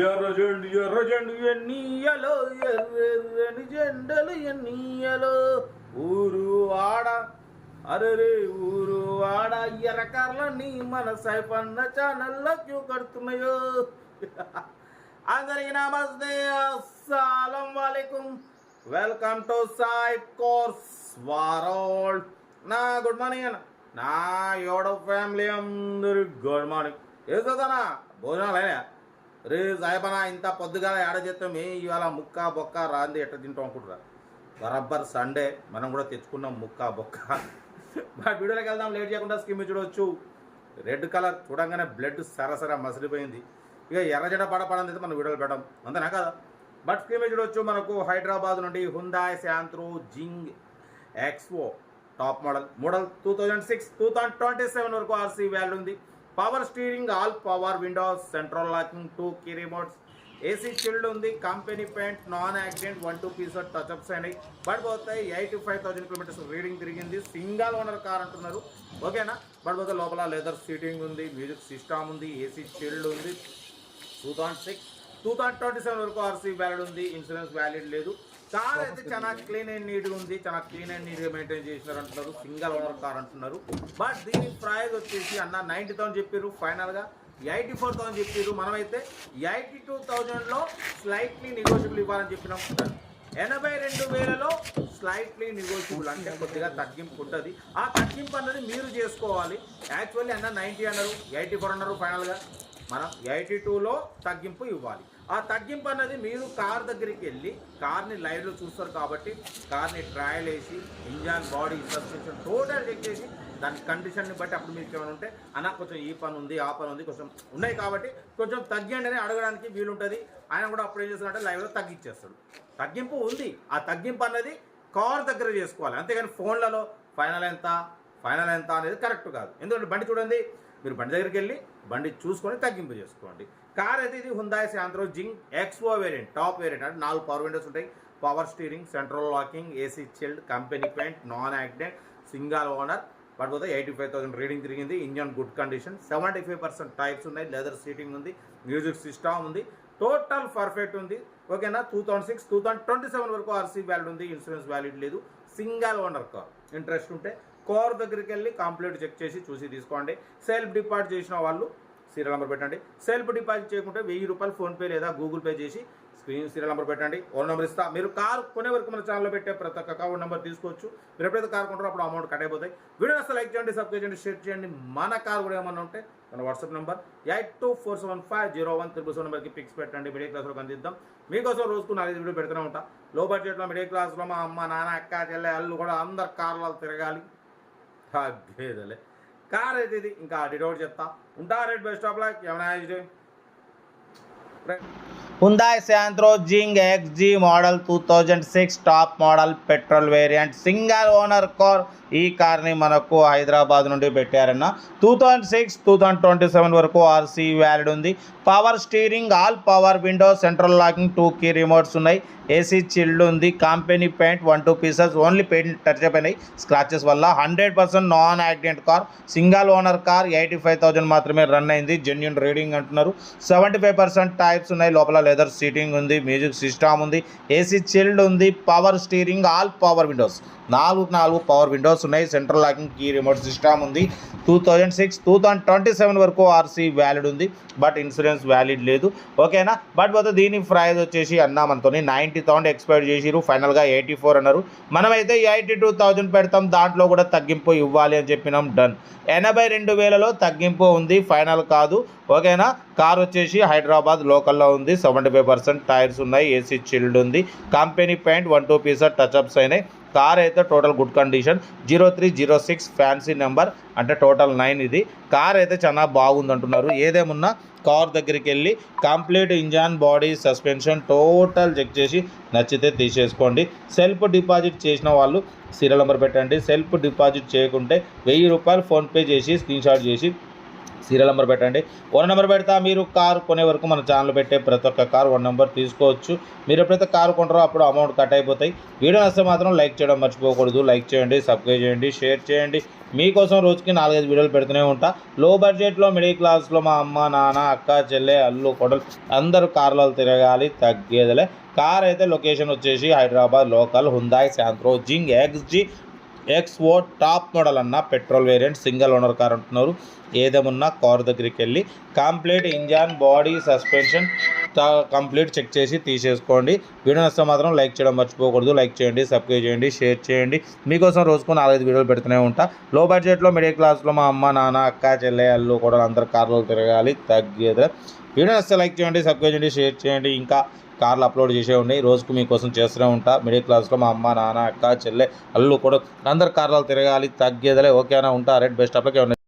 ఎర్రజెండు ఎర్రజెండు ఎన్నీయలో ఎర్రెర్రని జెండలు ఎన్నీయలో ఊరు వాడ అరే ఊరు వాడ ఎర్రకర్లన్నీ మన సైపన్న ఛానల్లో క్యూ కడుతున్నాయో అందరికి నమస్తే అస్సలం వాలేకుం వెల్కమ్ టు సాయి కోర్స్ వారోల్ నా గుడ్ మార్నింగ్ అన్న. నా యోడో ఫ్యామిలీ అందరు గుడ్ మార్నింగ్. ఏ భోజనాలు అయినా రే సాయబనా ఇంత పొద్దుగా ఏడ చేస్తాం? ఏ ఇవాళ ముక్క బొక్క రాంది ఎట్ట తింటాం అనుకుంటురా బరబ్బర్ సండే మనం కూడా తెచ్చుకున్నాం ముక్క బొక్క. మా వీడియోలోకి వెళ్దాం లేట్ చేయకుండా స్కిమ్ చూడవచ్చు రెడ్ కలర్ చూడంగానే బ్లడ్ సరసర మసిలిపోయింది. ఇక ఎర్రజడ పడపడంది అయితే మనం వీడియోలు పెట్టడం అంతేనా కదా? బట్ స్కీమ్ చూడవచ్చు చూడొచ్చు మనకు హైదరాబాద్ నుండి Hyundai Santro Xing XO top model. Model two thousand six two thousand twenty seven వరకు ఆర్సీ వాల్యూ ఉంది. Power steering all power windows central locking two key remotes AC chilled ఉంది company paint non accident one two piece touch ups అయినాయి but పోతే eighty five thousand kilometres reading తిరిగింది. Single owner car అంటున్నారు. ఓకేనా but పోతే లోపల leather seating ఉంది music system ఉంది ఏసీ చిల్డ్ ఉంది. Two thousand six two thousand twenty seven వరకు ఆర్సీ వ్యాలిడ్ ఉంది. ఇన్సూరెన్స్ వ్యాలిడ్ లేదు. కార్ అయితే చాలా క్లీన్ అండ్ నీట్ ఉంది. చాలా క్లీన్ అండ్ నీట్గా మెయింటైన్ చేసినారు అంటున్నారు. సింగల్ ఓనర్ కార్ అంటున్నారు. బట్ దీని ప్రైస్ వచ్చేసి అన్న నైంటీ థౌసండ్ చెప్పారు ఫైనల్గా ఎయిటీ ఫోర్ థౌసండ్ చెప్పారు మనమైతే ఎయిటీ టూ థౌజండ్లో స్లైట్లీ నెగోషియబుల్ ఇవ్వాలని చెప్పినాం. ఎనభై రెండు వేలలో స్లైట్లీ నెగోషియబుల్ అంటే కొద్దిగా తగ్గింపు ఉంటుంది. ఆ తగ్గింపు అన్నది మీరు చేసుకోవాలి. యాక్చువల్లీ అన్న నైంటీ అన్నారు. ఎయిటీ ఫోర్ అన్నారు ఫైనల్గా మనం ఎయిటీ టూలో తగ్గింపు ఇవ్వాలి. ఆ తగ్గింపు అన్నది మీరు కార్ దగ్గరికి వెళ్ళి కార్ని లైవ్లో చూస్తారు కాబట్టి కార్ని ట్రయల్ వేసి engine body suspension total check చేసి దాని కండిషన్ని బట్టి అప్పుడు మీకు ఏమైనా ఉంటే అన్న కొంచెం ఈ పని ఉంది ఆ పని ఉంది కొంచెం ఉన్నాయి కాబట్టి కొంచెం తగ్గియండి అని అడగడానికి వీలుంటుంది. ఆయన కూడా అప్పుడు ఏం చేస్తాడంటే లైవ్లో తగ్గించేస్తాడు. తగ్గింపు ఉంది. ఆ తగ్గింపు అన్నది కార్ దగ్గర చేసుకోవాలి. అంతేగాని ఫోన్లలో ఫైనల్ ఎంత ఫైనల్ ఎంత అనేది కరెక్ట్ కాదు. ఎందుకంటే బండి చూడండి మీరు బండి దగ్గరికి వెళ్ళి బండి చూసుకొని తగ్గింపు చేసుకోండి. కార్ అయితే ఇది హుందాయ్ శాంత్రో జింగ్ ఎక్స్ఓ వేరియంట్ టాప్ వేరియంట్ అంటే నాలుగు పవర్ విండోస్ ఉంటాయి. Power steering central locking AC chilled company paint non accident single owner పడిపోతే ఎయిటీ ఫైవ్ థౌసండ్ రీడింగ్ తిరిగింది. Engine good condition seventy five percent tyres ఉన్నాయి. Leather seating ఉంది. Music system ఉంది. Total perfect ఉంది. ఓకేనా two thousand six two thousand twenty seven వరకు RC valid ఉంది. Insurance valid లేదు. సింగల్ ఓనర్ కార్ ఇంట్రెస్ట్ ఉంటే కార్ దగ్గరికి వెళ్ళి కంప్లీట్ చెక్ చేసి చూసి తీసుకోండి. సెల్ఫ్ డిపాజిట్ చేసిన వాళ్ళు సీరియల్ నెంబర్ పెట్టండి. సెల్ఫ్ డిపాజిట్ చేయకుంటే వెయ్యి రూపాయలు ఫోన్పే లేదా గూగుల్ పే చేసి స్క్రీన్ సీరియల్ నెంబర్ పెట్టండి. ఓన్ నెంబర్ ఇస్తా. మీరు కార్ కొనే వరకు మన ఛానల్లో పెట్టే ప్రతి ఒక్క అకౌంట్ నెంబర్ తీసుకోవచ్చు. మీరు ఎప్పుడైతే కార్ కొంటారో అప్పుడు అమౌంట్ కట్ అయిపోతాయి. వీడియో అసలు లైక్ చేయండి సబ్స్క్రైబ్ చేయండి షేర్ చేయండి. మన కార్ కూడా ఏమన్నా ఉంటే మన WhatsApp number eight two four seven five zero one triple seven నెంబర్కి పిక్స్ పెట్టండి. మిడిల్ క్లాస్లో అందిద్దాం. మీకోసం రోజుకు నాలుగు వీడియో పెడుతూనే ఉంటా. లో బడ్జెట్లో మిడిల్ క్లాస్లో మా అమ్మ నాన్న అక్క చెల్లె అల్లు కూడా అందరు కార్లలో తిరగాలి. గేదలే కార్ అయితే ఇది ఇంకా డిడౌట్ చెప్తా. ఉంటా రేట్ బెస్ట్ ఆఫ్ లక్ ఏమైనా Hyundai Santro Jing XG model two thousand six top model petrol variant single owner car ఈ కార్ని మనకు హైదరాబాద్ నుండి పెట్టారన్న. Two thousand six two thousand twenty seven వరకు ఆర్సీ వ్యాలిడ్ ఉంది. Power steering all power window central locking two key remotes ఉన్నాయి. AC chilled ఉంది. Company paint one two pieces only paint touch అయిపోయినాయి scratches వల్ల hundred percent non accident car single owner car eighty five thousand మాత్రమే run అయింది. Genuine reading అంటున్నారు. Seventy five percent tyres ఉన్నాయి లోపల leather seating ఉంది music system ఉంది AC chilled ఉంది power steering all power windows నాలుగు నాలుగు పవర్ విండోస్ ఉన్నాయి central locking key remote system ఉంది. Two thousand six two thousand twenty seven వరకు ఆర్సీ వ్యాలిడ్ ఉంది. బట్ ఇన్సూరెన్స్ వ్యాలిడ్ లేదు. ఓకేనా? బట్ పోతే దీని ప్రైజ్ వచ్చేసి అన్నా మనతో నైంటీ థౌసండ్ ఎక్స్పైర్ చేసిరు ఫైనల్గా ఎయిటీ ఫోర్ అన్నారు. మనమైతే ఎయిటీ టూ థౌజండ్ పెడతాం. దాంట్లో కూడా తగ్గింపు ఇవ్వాలి అని చెప్పినాం. డన్. ఎనభై రెండు వేలలో తగ్గింపు ఉంది. ఫైనల్ కాదు. ఓకేనా? కార్ వచ్చేసి హైదరాబాద్ లోకల్లో ఉంది. సెవెంటీ ఫైవ్ పర్సెంట్ టైర్స్ ఉన్నాయి. ఏసీ చిల్డ్ ఉంది. Company paint one two pieces touch ups అయినాయి. కార్ అయితే total good condition. Zero three zero six fancy number. అంటే టోటల్ నైన్ ఇది. కార్ అయితే చాలా బాగుంది అంటున్నారు ఏదేమున్నా కార్ దగ్గరికి వెళ్ళి complete engine body suspension total check చేసి నచ్చితే తీసేసుకోండి. సెల్ఫ్ డిపాజిట్ చేసిన వాళ్ళు సీరియల్ నెంబర్ పెట్టండి. సెల్ఫ్ డిపాజిట్ చేయకుంటే వెయ్యి రూపాయలు ఫోన్పే చేసి స్క్రీన్షాట్ చేసి సీరియల్ నెంబర్ పెట్టండి. వన్ నెంబర్ పెడతా మీరు కారు కొనే వరకు మన ఛానల్ పెట్టే ప్రతి ఒక్క కారు వన్ నెంబర్ తీసుకోవచ్చు. మీరు ఎప్పుడైతే కారు కొంటారో అప్పుడు అమౌంట్ కట్ అయిపోతాయి. వీడియో నచ్చితే మాత్రం లైక్ చేయడం మర్చిపోకూడదు. లైక్ చేయండి సబ్స్క్రైబ్ చేయండి షేర్ చేయండి. మీకోసం రోజుకి నాలుగైదు వీడియోలు పెడుతూనే ఉంటా. లో బడ్జెట్లో మిడిల్ క్లాస్లో మా అమ్మ నాన్న అక్క చెల్లె అల్లు కొడలు అందరూ కార్లలో తిరగాలి తగ్గేదిలే. కార్ అయితే లొకేషన్ వచ్చేసి Hyderabad local Hyundai Santro Xing XG ఓ టాప్ మోడల్ అన్న petrol variant single owner car అంటున్నారు. ఏదేమున్నా కార్ దగ్గరికి వెళ్ళి complete engine body suspension complete check చేసి తీసేసుకోండి. వీడియో నష్టం మాత్రం లైక్ చేయడం మర్చిపోకూడదు. లైక్ చేయండి సబ్స్క్రైబ్ చేయండి షేర్ చేయండి. మీకోసం రోజుకు నాలుగైదు వీడియోలు పెడుతూనే ఉంటా. లో బడ్జెట్లో మిడిల్ క్లాస్లో మా అమ్మ నాన్న అక్క చెల్లె అల్లు కూడా అందరు కార్లో తిరగాలి. తగ్గేది. వీడియో నచ్చితే లైక్ చేయండి సబ్స్క్రైబ్ చేయండి షేర్ చేయండి. ఇంకా కార్లు అప్లోడ్ చేసే ఉన్నాయి. రోజుకు మీకోసం చేస్తూనే ఉంటా. మిడిల్ క్లాస్లో మా అమ్మ నాన్న అక్క చెల్లె అల్లు కూడా అందరు కార్లు తిరగాలి తగ్గేదలే ఓకేనా ఉంటా. రెడ్ బెస్ట్ అప్లకే ఉన్నాయి